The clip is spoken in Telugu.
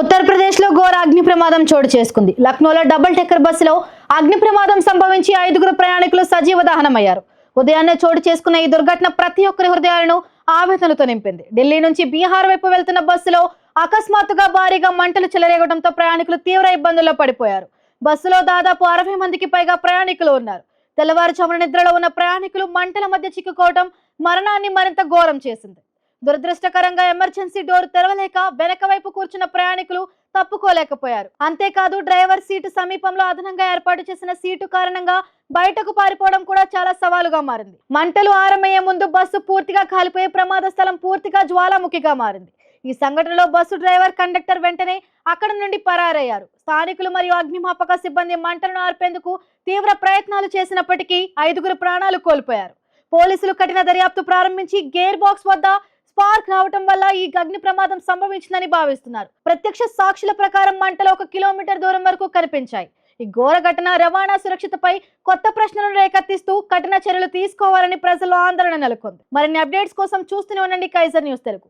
ఉత్తరప్రదేశ్లో ఘోర అగ్ని ప్రమాదం చోటు చేసుకుంది. లక్నోలో డబుల్ టెక్కర్ బస్సులో అగ్ని ప్రమాదం సంభవించి ఐదుగురు ప్రయాణికులు సజీవ దహనమయ్యారు. ఉదయాన్నే చోటు చేసుకున్న ఈ దుర్ఘటన ప్రతి ఒక్కరి హృదయాలను ఆవేదనతో నింపింది. ఢిల్లీ నుంచి బీహార్ వైపు వెళ్తున్న బస్సులో అకస్మాత్తుగా భారీగా మంటలు చెలరేగడంతో ప్రయాణికులు తీవ్ర ఇబ్బందుల్లో పడిపోయారు. బస్సులో దాదాపు అరవై మందికి పైగా ప్రయాణికులు ఉన్నారు. తెల్లవారుజామున నిద్రలో ఉన్న ప్రయాణికులు మంటల మధ్య చిక్కుకోవడం మరణాన్ని మరింత ఘోరం చేసింది. దురదృష్టకరంగా ఎమర్జెన్సీ డోర్ తెరవలేక వెనక వైపు కూర్చున్న ప్రయాణికులు తప్పుకోలేకపోయారు. అంతేకాదు డ్రైవర్ సీటు సమీపంలో అదనంగా ఏర్పాటు చేసిన సీటు కారణంగా బయటకు పారిపోవడం కూడా చాలా సవాలుగా మారింది. మంటలు ఆరంభయ్యే ముందు బస్సు పూర్తిగా కాలిపోయే ప్రమాద స్థలం పూర్తిగా జ్వాలాముఖిగా మారింది. ఈ సంఘటనలో బస్సు డ్రైవర్ కండక్టర్ వెంటనే అక్కడ నుండి పరారయ్యారు. స్థానికులు మరియు అగ్నిమాపక సిబ్బంది మంటలను ఆర్పేందుకు తీవ్ర ప్రయత్నాలు చేసినప్పటికీ ఐదుగురు ప్రాణాలు కోల్పోయారు. పోలీసులు కఠిన దర్యాప్తు ప్రారంభించి గేర్ బాక్స్ వద్ద స్పార్క్ రావటం వల్ల ఈ అగ్ని ప్రమాదం సంభవించిందని భావిస్తున్నారు. ప్రత్యక్ష సాక్షుల ప్రకారం మంటలు ఒక కిలోమీటర్ దూరం వరకు కనిపించాయి. ఈ ఘోర ఘటన రవాణా సురక్షతపై కొత్త ప్రశ్నలను రేకెత్తిస్తూ కఠిన చర్యలు తీసుకోవాలని ప్రజలు ఆందోళన నెలకొంది. మరిన్ని అప్డేట్స్ కోసం చూస్తూనే ఉండండి. Kaizer news Telugu.